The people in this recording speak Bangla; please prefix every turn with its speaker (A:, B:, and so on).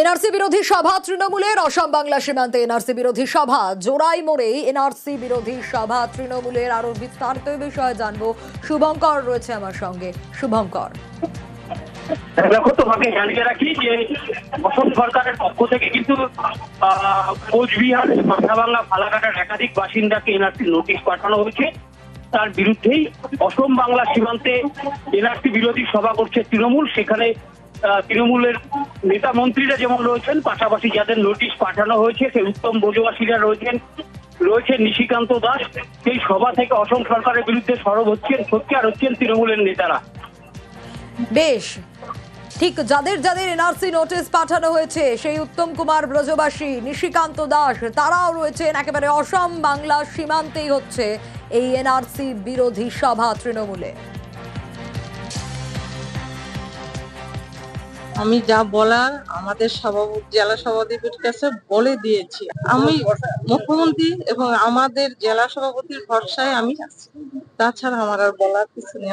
A: এনআরসি বিরোধী সভা তৃণমূলের, অসম বাংলা সীমান্তে এনআরসি বিরোধী সভা, জোড়াই মোড়ে এনআরসি বিরোধী সভা তৃণমূলের আরও বিস্তারিত বিষয়ে জানব। শুভঙ্কর রয়েছে আমার সঙ্গে। শুভঙ্কর।
B: দেখো, তোমাকে জানিয়ে রাখি যে অসম সরকারের পক্ষ থেকে কিন্তু কোচবিহার মাথাভাঙ্গা একাধিক বাসিন্দাকে এনআরসি নোটিশ পাঠানো হয়েছে। তার বিরুদ্ধেই অসম বাংলা সীমান্তে এনআরসি বিরোধী সভা করছে তৃণমূল। সেখানে তৃণমূলের নেতা মন্ত্রীরা যেমন রয়েছেন, পাশাপাশি যাদের নোটিশ পাঠানো হয়েছে, সেই উত্তম বজুয়াসীরা রয়েছেন রয়েছে নিশিকান্ত দাস, সেই সভা থেকে অসম সরকারের বিরুদ্ধে সরব হচ্ছেন সোচ্চার হচ্ছেন তৃণমূলের নেতারা।
A: বেশ, ঠিক যাদের যাদের এনআরসি নোটিশ পাঠানো হয়েছে, সেই উত্তম কুমার ব্রজবাসী, নিশিকান্ত দাস, তারাও রয়েছেন, একেবারে অসম বাংলা সীমান্তেই হচ্ছে এই এনআরসি বিরোধী সভা তৃণমূলে।
C: আমি যা বলার আমাদের সভাপতি জেলা সভাপতির কাছে বলে দিয়েছি। আমি মুখ্যমন্ত্রী এবং আমাদের জেলা সভাপতির ভরসায় আমি তাছাড়া আমার আর বলার কিছু নেই।